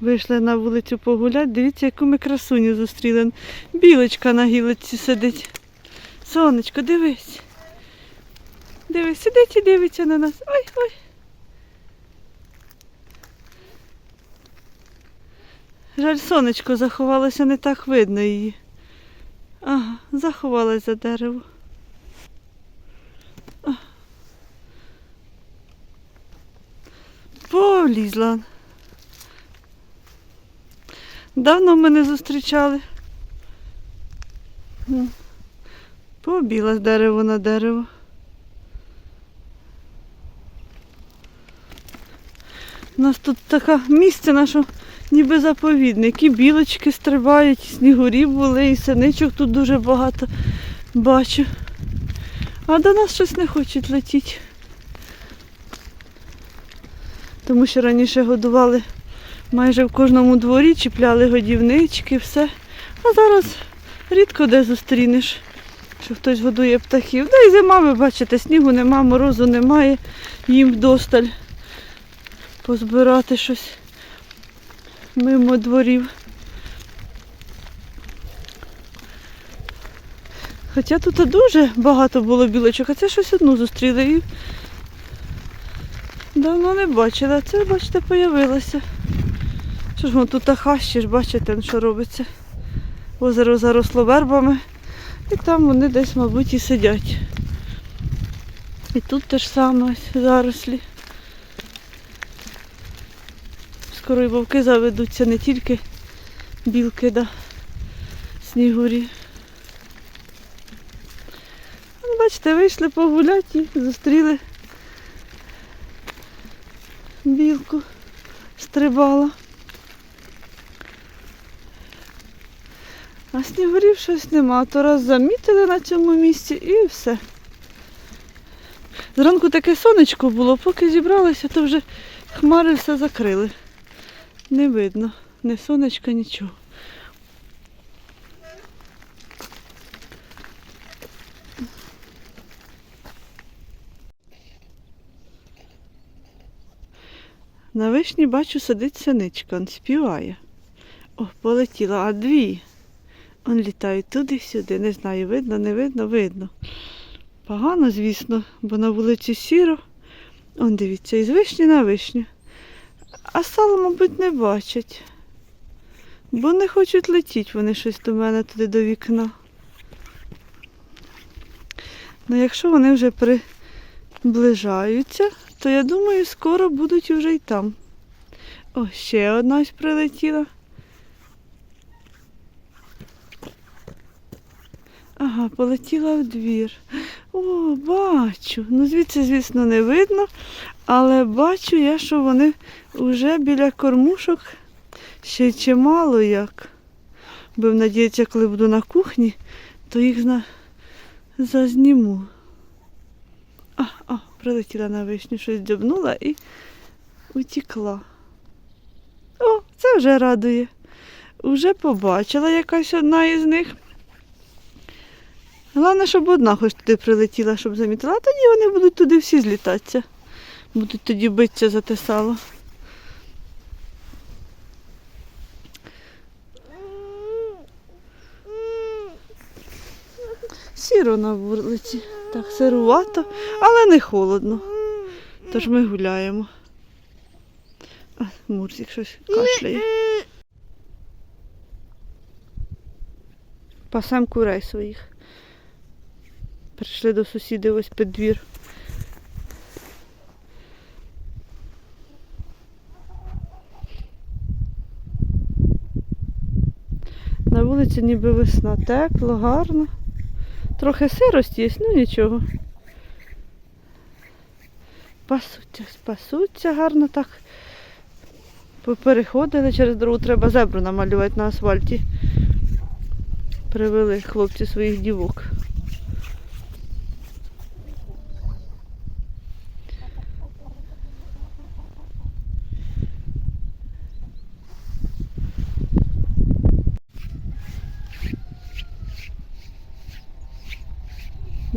Вийшли на вулицю погуляти. Дивіться, яку ми красуню зустріли. Білочка на гілочці сидить. Сонечко, дивись. Дивись, сидить і дивиться на нас. Ой, ой. Жаль, сонечко заховалося, не так видно її. Ага, заховалась за дерево. Полізла. Давно мене зустрічали. М. Побіла з дерева на дерево. У нас тут таке місце наше, ніби заповідник. І білочки стрибають, і снігурі були, і синичок тут дуже багато бачу. А до нас щось не хочуть летіти. Тому що раніше годували майже в кожному дворі, чіпляли годівнички, все. А зараз рідко де зустрінеш, що хтось годує птахів. Да і зима, ви бачите, снігу нема, морозу немає, їм вдосталь позбирати щось мимо дворів. Хоча тут дуже багато було білочок, а це щось одну зустріли і давно не бачила. Це, бачите, появилося. Що ж воно тут хащі ж, бачите, що робиться. Озеро заросло вербами. І там вони десь, мабуть, і сидять. І тут те ж саме зарослі. Скоро і вовки заведуться, не тільки білки, да снігурі. Ну, Бачите, вийшли погуляти і зустріли білку, стрибала. А снігурів щось нема. То раз замітили на цьому місці і все. Зранку таке сонечко було, поки зібралися, то вже хмари все закрили. Не видно, ні сонечка, нічого. На вишні бачу сидить синичка, он співає. О, полетіла, а дві. Он літають туди-сюди. Не знаю, видно, не видно, видно. Погано, звісно, бо на вулиці сіро. Он дивіться, із вишні на вишню. А сало, мабуть, не бачать. Бо не хочуть летіти вони щось до мене туди до вікна. Ну, якщо вони вже приближаються, то я думаю, скоро будуть уже й там. О, ще одна ось прилетіла. Ага, полетіла в двір. О, бачу. Ну, звідси, звісно, не видно, але бачу я, що вони вже біля кормушок ще чимало як. Бо надіється, коли буду на кухні, то їх зна... зазніму. А, а, прилетіла на вишню, щось дзьобнула і утікла. О, це вже радує. Уже побачила якась одна із них. Головне, щоб одна хоч туди прилетіла, щоб замітила, а тоді вони будуть туди всі злітатися. Будуть тоді битися за те сало. Сіро на вулиці. Так, сирувато, але не холодно. Тож ми гуляємо. А, Мурзик щось кашляє. Пасем курей своїх. Прийшли до сусідів ось під двір. На вулиці ніби весна, тепло, гарно. Трохи сирость є, ну нічого. Пасуться, пасуться гарно так. Попереходили через дорогу, треба зебру намалювати на асфальті. Привели хлопці своїх дівок.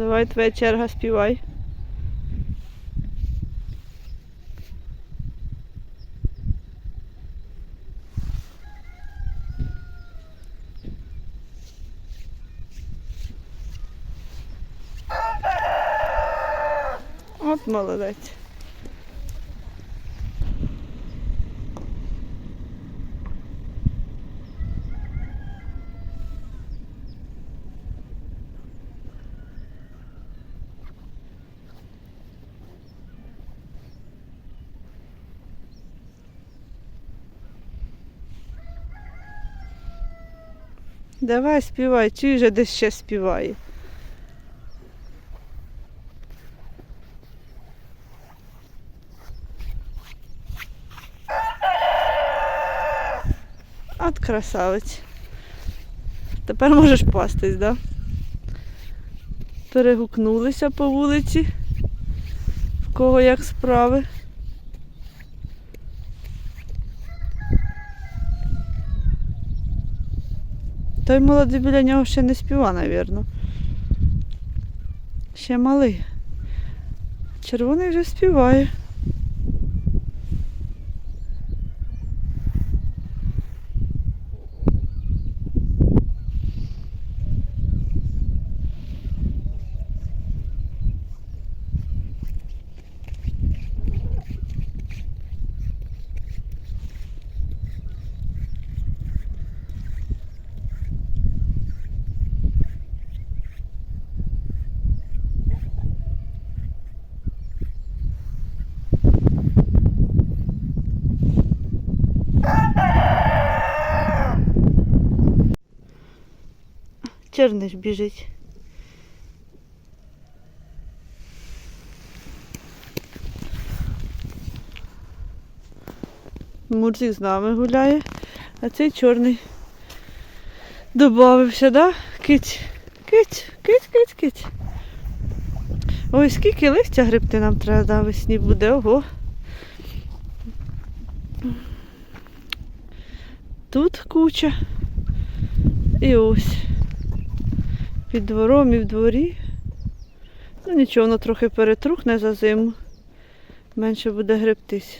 Давай твоя черга співай. От молодець. Давай співай, чуй же десь ще співає. От красавець. Тепер можеш пастись, да? Перегукнулися по вулиці. В кого як справи. Той молодий біля нього ще не співа, мабуть. Ще малий. Червоний вже співає. Черниш біжить. Мурзик з нами гуляє, а цей чорний добавився, да? Кить, кить, кить, кить, кить. Ой, скільки листя грибти нам треба да, весні буде, ого. Тут куча. І ось. Під двором і в дворі. Ну нічого, воно трохи перетрухне за зиму. Менше буде гребтись.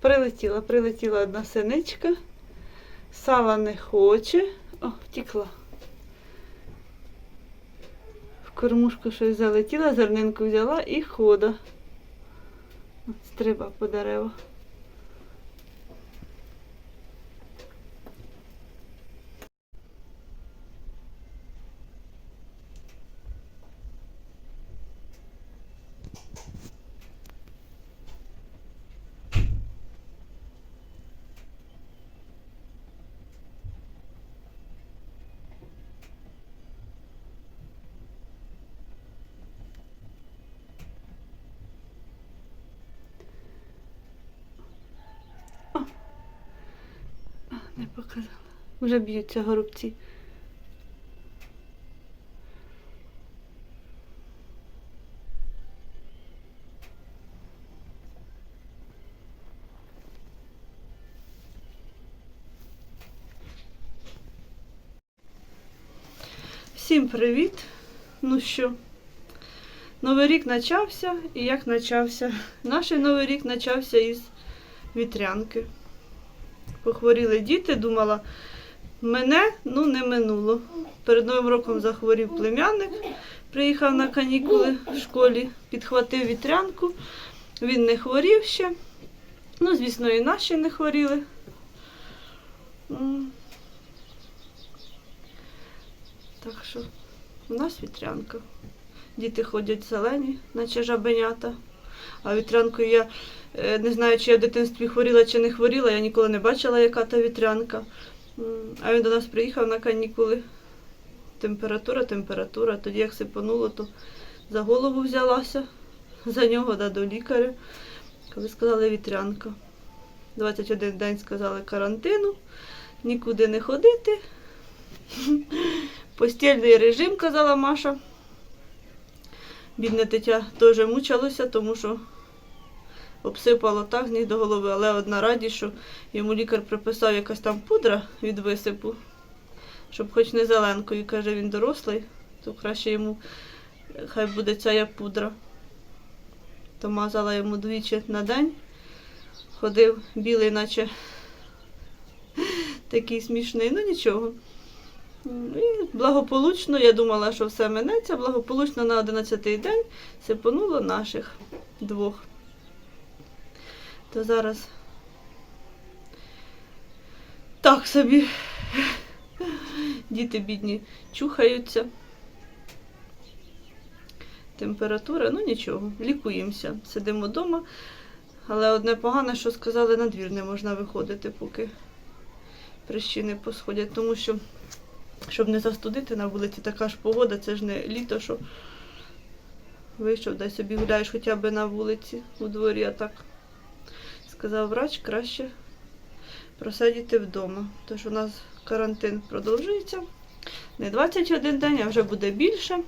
Прилетіла, прилетіла одна синичка. Сала не хоче. О, втікла. Кормушку щось залетіла, зернинку взяла і хода. Стриба по дереву. Не показала. Вже б'ються горобці. Всім привіт! Ну що, Новий рік почався і як почався? Наш новий рік почався із вітрянки похворіли діти, думала, мене ну не минуло. Перед Новим роком захворів племянник, приїхав на канікули в школі, підхватив вітрянку. Він не хворів ще. Ну, звісно, і наші не хворіли. Так що у нас вітрянка. Діти ходять зелені, наче жабенята. А вітрянкою я Не знаю, чи я в дитинстві хворіла чи не хворіла, я ніколи не бачила, яка та вітрянка. А він до нас приїхав на канікули. Температура, температура. Тоді як сипануло, то за голову взялася, за нього да, до лікаря. Коли сказали вітрянка. 21 день сказали карантину, нікуди не ходити. Постільний режим, казала Маша. Бідне дитя теж мучилося, тому що обсипало так з ніг до голови, але одна радість, що йому лікар приписав якась там пудра від висипу, щоб хоч не зеленкою, каже, він дорослий, то краще йому хай буде ця пудра. То мазала йому двічі на день ходив білий, наче такий смішний, ну нічого. І благополучно, я думала, що все минеться, благополучно на 11-й день сипонуло наших двох. То зараз так собі діти бідні чухаються. Температура, ну нічого, лікуємося, сидимо вдома. Але одне погане, що сказали, на двір не можна виходити, поки прищі не посходять. Тому що, щоб не застудити на вулиці, така ж погода, це ж не літо, що вийшов, дай собі гуляєш хоча б на вулиці у дворі, а так сказав врач, краще просидіти вдома. Тож у нас карантин продовжується. Не 21 день, а вже буде більше.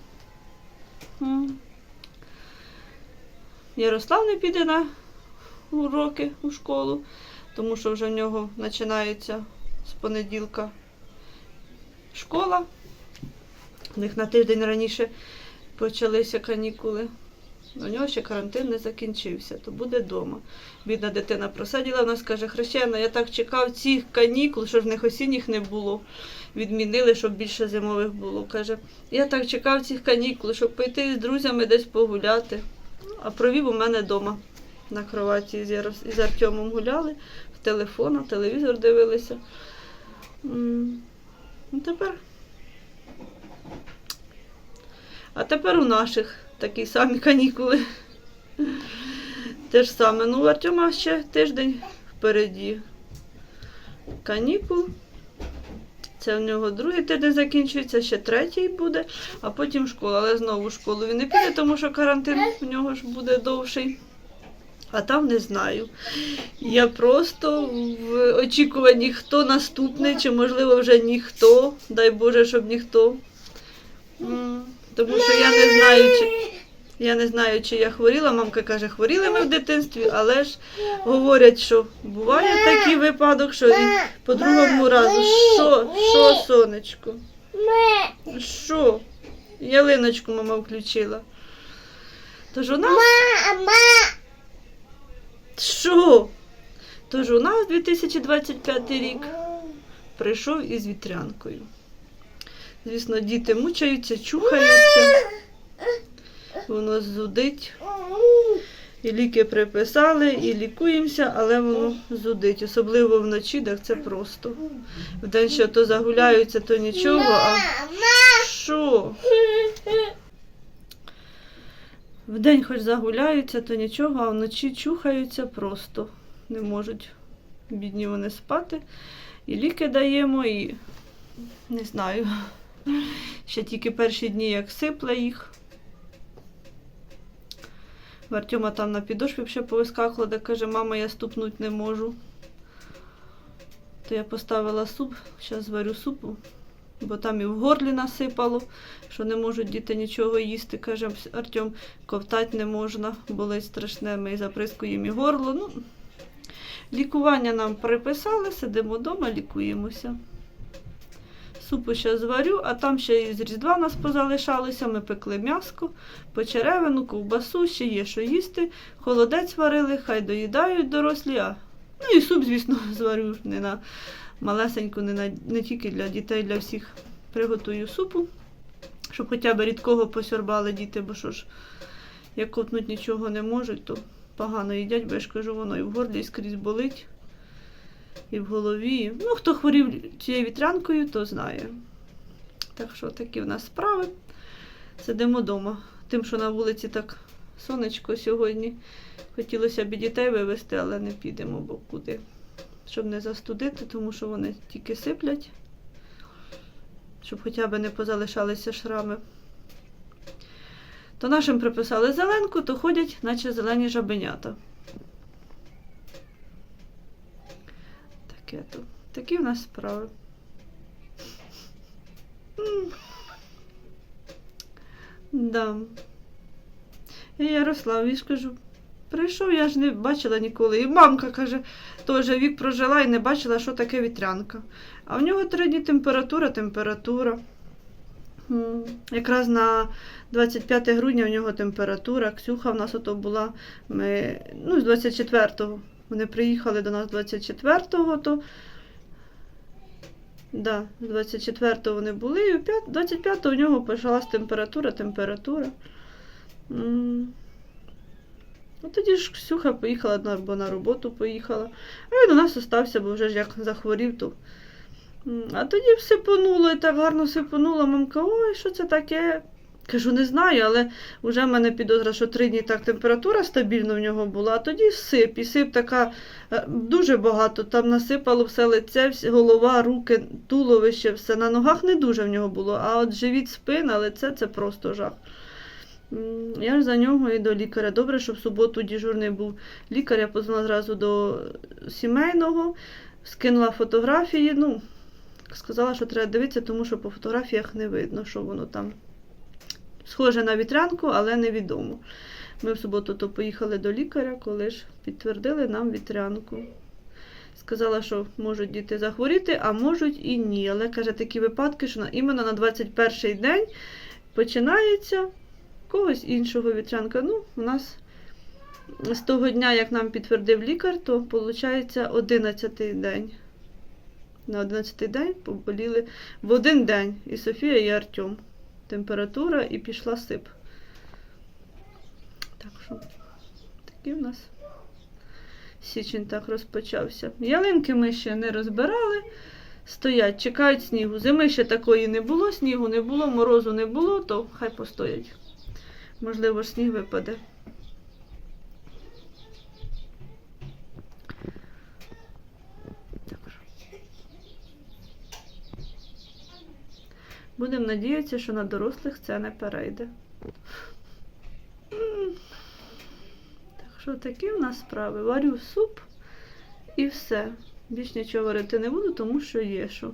Ярослав не піде на уроки у школу, тому що вже в нього починається з понеділка школа. У них на тиждень раніше почалися канікули. У нього ще карантин не закінчився, то буде вдома. Бідна дитина просиділа, вона скаже, Хрещена, я так чекав цих канікул, що в них осінніх не було. Відмінили, щоб більше зимових було. Каже, я так чекав цих канікул, щоб пойти з друзями десь погуляти. А провів у мене вдома на кроваті з, Артемом гуляли, в телефон, телевізор дивилися. Ну, тепер. А тепер у наших такі самі канікули. Те ж саме. Ну, у Артема ще тиждень впереді. Канікул. Це в нього другий тиждень закінчується, ще третій буде, а потім школа. Але знову школу він не піде, тому що карантин в нього ж буде довший. А там не знаю. Я просто в очікуванні, хто наступний, чи можливо вже ніхто. Дай Боже, щоб ніхто. Тому що я не знаю, чи. Я не знаю, чи я хворіла. Мамка каже, хворіли ми в дитинстві, але ж говорять, що буває такий випадок, що і по другому разу. Що? Що, сонечко? Що? Ялиночку мама включила. Тож у нас. Що? Тож у нас 2025 рік прийшов із вітрянкою. Звісно, діти мучаються, чухаються, воно зудить. І ліки приписали, і лікуємося, але воно зудить. Особливо вночі, так це просто. Вдень ще то загуляються, то нічого, а що? Вдень хоч загуляються, то нічого, а вночі чухаються просто. Не можуть бідні вони спати. І ліки даємо, і не знаю. Ще тільки перші дні, як сипле їх. В Артема там на підошві ще повискакало, де каже, мама, я ступнуть не можу. То я поставила суп, зараз зварю супу, бо там і в горлі насипало, що не можуть діти нічого їсти. Каже, Артем, ковтати не можна, болить страшне, ми заприскуємо і горло. Ну, лікування нам приписали, сидимо вдома, лікуємося. Супу ще зварю, а там ще і з Різдва нас позалишалося. Ми пекли м'яско, почеревину, ковбасу, ще є що їсти. Холодець варили, хай доїдають дорослі. А... Ну і суп, звісно, зварю не на малесеньку, не, на... не тільки для дітей, для всіх приготую супу, щоб хоча б рідкого посьорбали діти, бо що ж, як ковтнуть нічого не можуть, то погано їдять, бо я ж кажу, воно і в горлі і скрізь болить і в голові. Ну, хто хворів цією вітрянкою, то знає. Так що такі в нас справи. Сидимо вдома. Тим, що на вулиці так сонечко сьогодні. Хотілося б і дітей вивезти, але не підемо, бо куди. Щоб не застудити, тому що вони тільки сиплять, щоб хоча б не позалишалися шрами. То нашим приписали зеленку, то ходять, наче зелені жабенята. Таке то. Такі в нас справи. Да. І Ярослав, я ж кажу, прийшов, я ж не бачила ніколи. І мамка каже, теж вік прожила і не бачила, що таке вітрянка. А в нього три дні температура, температура. Якраз на 25 грудня в нього температура. Ксюха в нас ото була. Ми, ну, з 24-го Вони приїхали до нас 24-го, то да, з 24-го вони були, і 25-го у нього почалась температура, температура. Ну, тоді ж Ксюха поїхала бо на роботу поїхала. А він у нас остався, бо вже ж як захворів, то. А тоді сипонуло і так гарно сипонуло. Мамка, ой, що це таке? Кажу, не знаю, але вже в мене підозра, що три дні так температура стабільна в нього була, а тоді сип. І сип така е, дуже багато. Там насипало все лице, голова, руки, туловище, все. На ногах не дуже в нього було, а от живіт, спина, лице це просто жах. Я ж за нього і до лікаря. Добре, що в суботу дежурний був лікар, я позвонила зразу до сімейного, скинула фотографії. Ну, сказала, що треба дивитися, тому що по фотографіях не видно, що воно там схоже на вітрянку, але невідомо. Ми в суботу то поїхали до лікаря, коли ж підтвердили нам вітрянку. Сказала, що можуть діти захворіти, а можуть і ні. Але каже, такі випадки, що іменно на 21-й день починається когось іншого вітрянка. Ну, у нас з того дня, як нам підтвердив лікар, то виходить 11-й день. На 11-й день поболіли в один день і Софія, і Артем. Температура і пішла сип. Так що такий в нас січень так розпочався. Ялинки ми ще не розбирали. Стоять, чекають снігу. Зими ще такої не було, снігу не було, морозу не було, то хай постоять. Можливо, сніг випаде. Так що. Будемо надіятися, що на дорослих це не перейде. Так що такі в нас справи. Варю суп і все. Більш нічого варити не буду, тому що є що.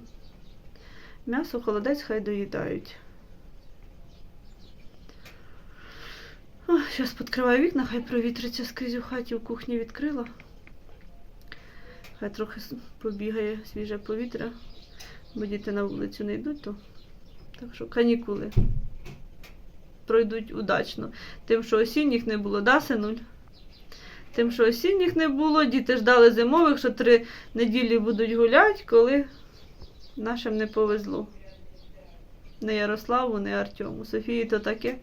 М'ясо холодець хай доїдають. Зараз підкриваю вікна, хай провітриться скрізь у хаті, у кухні відкрила. Хай трохи побігає свіже повітря, бо діти на вулицю не йдуть, то так що канікули пройдуть удачно. Тим, що осінніх не було, да, синуль? Тим, що осінніх не було, діти ждали зимових, що три неділі будуть гуляти, коли нашим не повезло. Не Ярославу, не Артему. Софії то таке.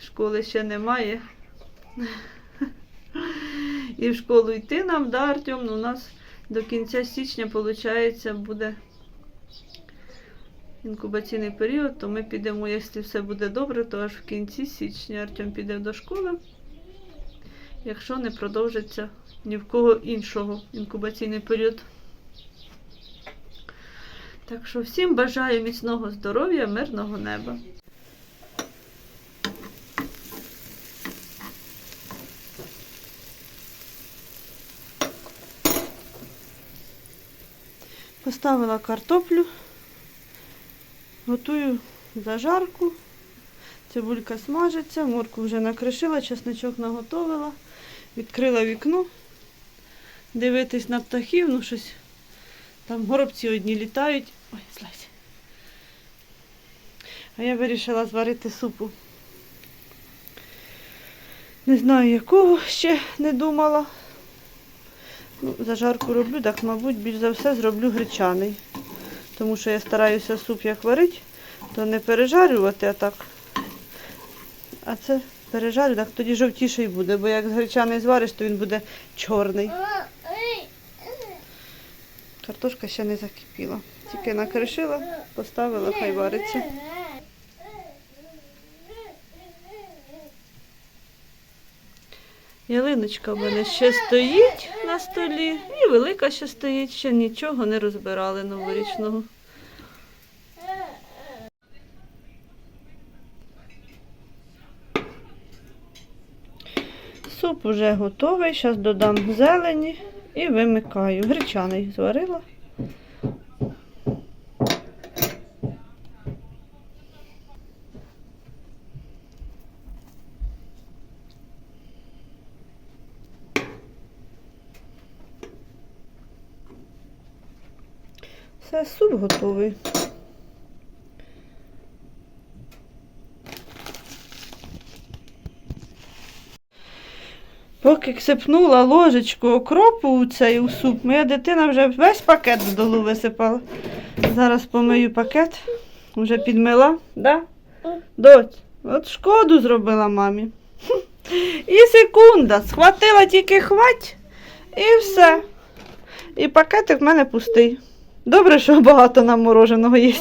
Школи ще немає. І в школу йти нам, да, Артем? Ну, у нас до кінця січня, виходить, буде інкубаційний період, то ми підемо, якщо все буде добре, то аж в кінці січня Артем піде до школи, якщо не продовжиться ні в кого іншого інкубаційний період. Так що всім бажаю міцного здоров'я, мирного неба. Поставила картоплю, готую зажарку. Цибулька смажиться, морку вже накришила, чесничок наготовила, відкрила вікно, дивитись на птахів, ну щось там горобці одні літають. Ой, злазь. А я вирішила зварити супу. Не знаю якого ще не думала. Ну, зажарку роблю, так, мабуть, більш за все зроблю гречаний. Тому що я стараюся суп як варити, то не пережарювати, а так. А це пережарю, так тоді жовтіший буде, бо як гречаний звариш, то він буде чорний. Картошка ще не закипіла. Тільки накришила, поставила, хай вариться. Ялиночка в мене ще стоїть на столі, і велика ще стоїть, ще нічого не розбирали новорічного. Суп уже готовий, зараз додам зелені і вимикаю. Гречаний зварила. Все, суп готовий. Поки ксипнула ложечку окропу у цей у суп, моя дитина вже весь пакет в долу висипала. Зараз помию пакет, вже підмила, да? Доць, от шкоду зробила мамі. І секунда, схватила тільки хвать, і все. І пакетик в мене пустий. Добре, що багато нам мороженого є.